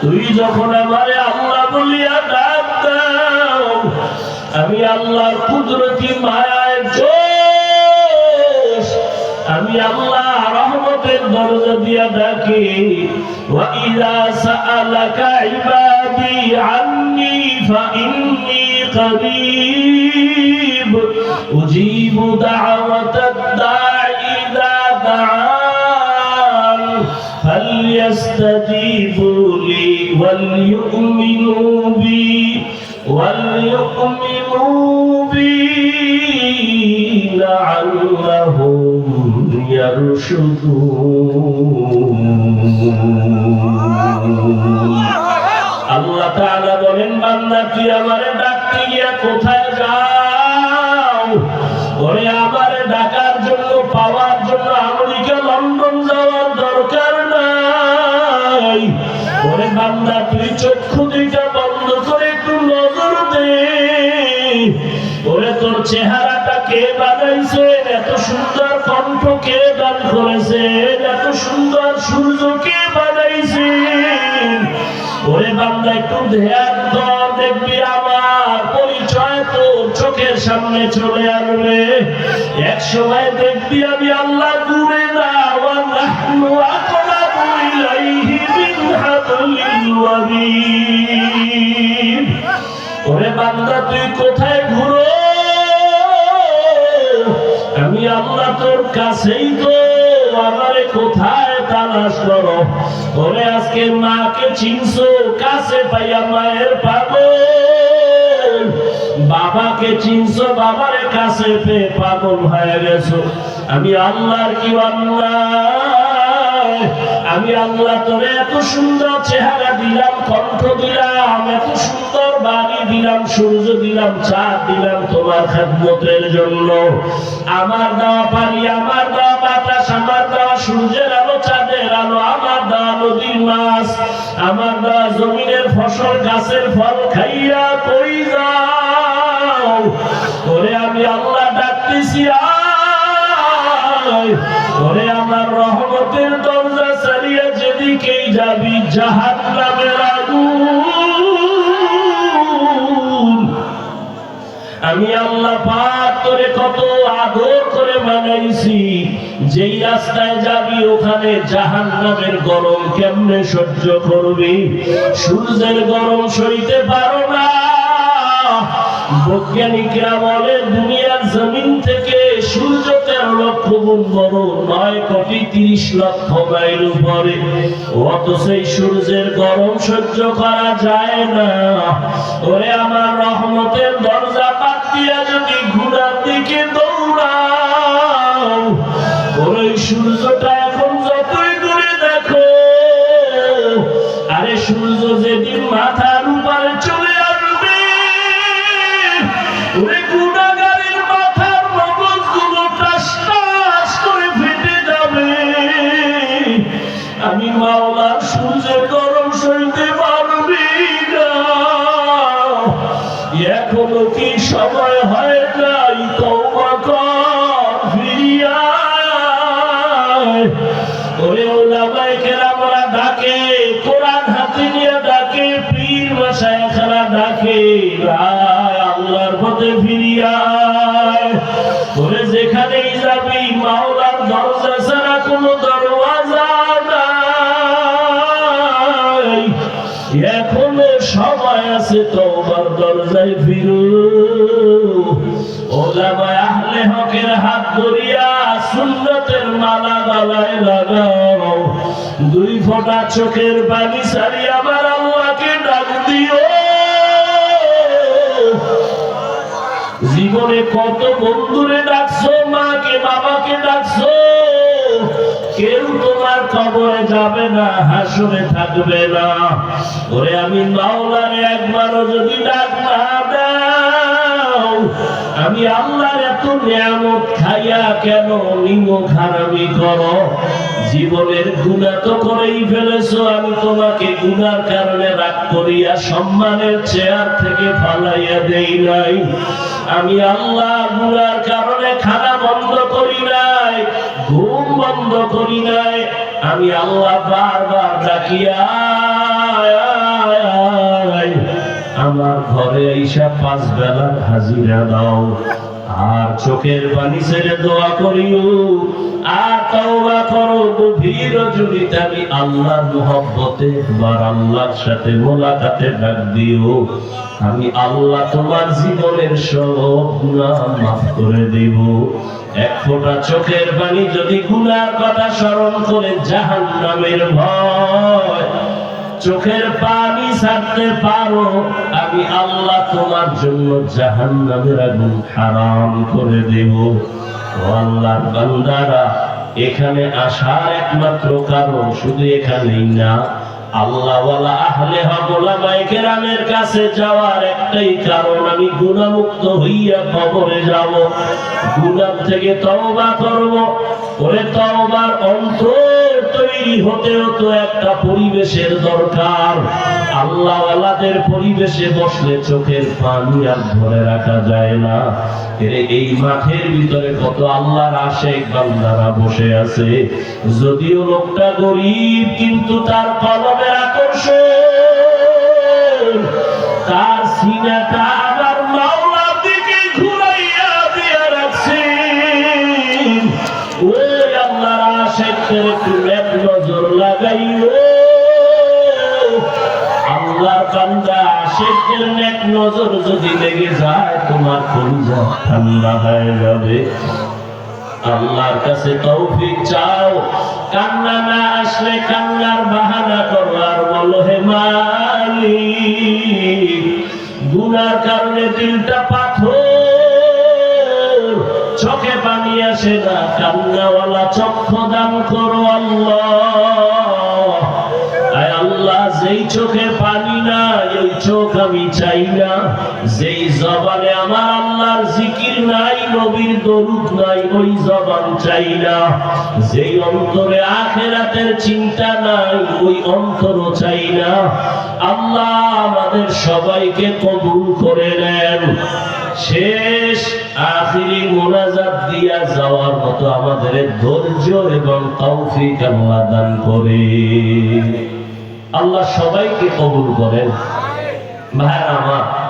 তুই যখন আমারে আল্লাহ বলিয়া ডাক দাও আমি আল্লাহর কুদরতি মায়ায় জোশ আমি আল্লাহ রহমতের দরজা দিয়া ডাকি وَإِذَا سَأَلَكَ عِبَادِي عَنِّي فَإِنِّي قَرِيبٌ أُجِيبُ دَعْوَةَ وَلْيُؤْمِنُوا بِي وَلْيُؤْمِنُوا بِي لَعَلَّهُمْ يرشدون আল্লাহ তাআলা বলেন বান্দা তুই আমারে ডাকতে গিয়া কোথায় যাও ওরে আমারে চক্ষু বন্ধ করে একটু নজর দে। ওরে তোর চেহারাটা কে বানাইছে? এত সুন্দর কণ্ঠ কে দান করেছে? এত সুন্দর সূর্য কে বানাইছে? ওরে বান্দা, একটু ধ্যান দেখবি আমার পরিচয় তো চোখের সামনে চলে আসবে। এক সময় দেখবি আমি আল্লাহ দূরে না ওয়া ওরে বান্দা, তুই কোথায় ঘুরো? আমি আল্লাহ তোর কাছেই তো, আমারে কোথায় তালাশ করো? ওরে আজকে মাকে চিনছো, কাছে পাইয়া মায়ের পাগল। বাবাকে চিনছো, বাবারে কাছে পাগল হয়ে গেছো। আমি আল্লাহর কি আল্লাহ আমি আল্লাহ তোরে এত সুন্দর চেহারা দিলাম, কণ্ঠ দিলাম, এত সুন্দর বাড়ি দিলাম, সূর্য দিলাম, চাঁদ দিলাম তোমার খেদমতের জন্য। আমার দেওয়া পানি, আমার দেওয়া বাতাস, আমার দেওয়া সূর্যের আলো, চাঁদের আলো, আমার দেওয়া নদীর মাছ, আমার দেওয়া জমিনের ফসল, গাছের ফল খাইয়া কই যাও। ওরে আমি আল্লাহ ডাকতেছি আয় রহমতের দরজা চালিয়ে যেদিকেই যাবি জাহান নামের আগুন। আমি আল্লাহ পাক করে কত আদর করে বানাইছি যেই রাস্তায় যাবি ওখানে জাহান নামের গরম কেমনে সহ্য করবি? সূর্যের গরম সইতে পারো না। বৈজ্ঞানিকরা বলে, দুনিয়ার জমিন থেকে সূর্য তেরো লক্ষ গুণ বড়, নয় কোটি তিরিশ লক্ষ মাইল উপরে। অত সেই সূর্যের গরম সহ্য করা যায় না। ওরে আমার রহমতের দরজা পাত্রিয়া যদি এখনও কি সময় হয় নাই? তওবা কর ফিরিয়া। ওরে ওলামায়ে কেরামরা ডাকে, কোরআন হাতে নিয়ে ডাকে, পীর মাশায়েখরা ডাকে। আল্লাহর পথে ফিরিয়া এখনও সময় আছে তোমার দরজায় ফিরু। হকের হাত ধরিয়া মালা লাগাও। দুই ফোঁটা চোখের পানি সারি আমার ডাক দিও। জীবনে কত বন্ধুরে ডাকছো, মাকে, বাবাকে ডাকছো? কবরে যাবে না, হাসরে থাকবে না। ওরে আমি মাওলারে একবারও যদি ডাক না দাও, আমি আল্লাহর এত নিয়ামত খাইয়া কেন নিম খারামি করো? জীবনের গুণা তো করেই ফেলেছো, আমি তোমাকে গুনার কারণে রাগ করিয়া সম্মানের চেয়ার থেকে ফালাইয়া দেই নাই। আমি আল্লাহ গুনার কারণে খানা বন্ধ করি নাই, ঘুম বন্ধ করি নাই আমি আল্লাহ বারবার ডাকিয়া আমার ঘরে এইসা পাঁচ বেলার হাজিরা দাও আর চোখের পানি ছেড়ে দোয়া করিও। আর তওবা করো, গভীর জড়িত আমি আল্লাহর মোহব্বতে বার আল্লাহর সাথে মোলাকাতে ডাক দিও। আমি আল্লাহ তোমার জীবনের সব গুনাহ মাফ করে দেব। এক ফোঁটা চোখের পানি যদি গুনার কথা স্মরণ করে জাহান্নামের ভয় চোখের পানি ছাড়তে পারো, আমি আল্লাহ তোমার জন্য জাহান নামের আগুন হারাম করে দেব। আল্লাহর বান্দারা, এখানে আসার একমাত্র কারণ শুধু এখানেই না, আল্লাহওয়ালা আহলে হকলামায়ে কাছে যাওয়ার একটাই কারণ, আমি গুণামুক্ত হইয়া কবরে যাব। গুনাহ থেকে তওবা করব তৈরি হতেও তো একটা পরিবেশের দরকার। আল্লাহওয়ালাদের পরিবেশে বসলে চোখের পানি আর ধরে রাখা যায় না। এই মাঠের ভিতরে কত আল্লাহর আশেক বান্দারা বসে আছে। যদিও লোকটা গরিব, কিন্তু তার কলমের আকর্ষণ, তার সিনাটা আশেকের লেগে যায়, তোমার কলিজা আল্লাহর কাছে তৌফিক চাও। কান্না না আসলে বাহানা করো, আর হে মালিক, গুনার কারণে দিলটা পাথর। চোখে পানি আসে না, কান্নাওয়ালা চক্ষু দান করো আল্লাহ। আয় আল্লাহ, যেই চোখে পানি না এই চোখ আমি চাই না। যেই জবানে আমার আল্লাহর জিকির নাই, নবীর দরুদ নাই, ওই জবান চাই না। যেই অন্তরে আখেরাতের চিন্তা নাই, ওই অন্তরও চাই না। আল্লাহ আমাদের সবাইকে কবুল করে নেন। শেষ আখিরি মোনাজাত দিয়া যাওয়ার মতো আমাদের ধৈর্য এবং তৌফিক আল্লাহ দান করে। আল্লাহ সবাইকে কবুল করেন। ভাইরা আমার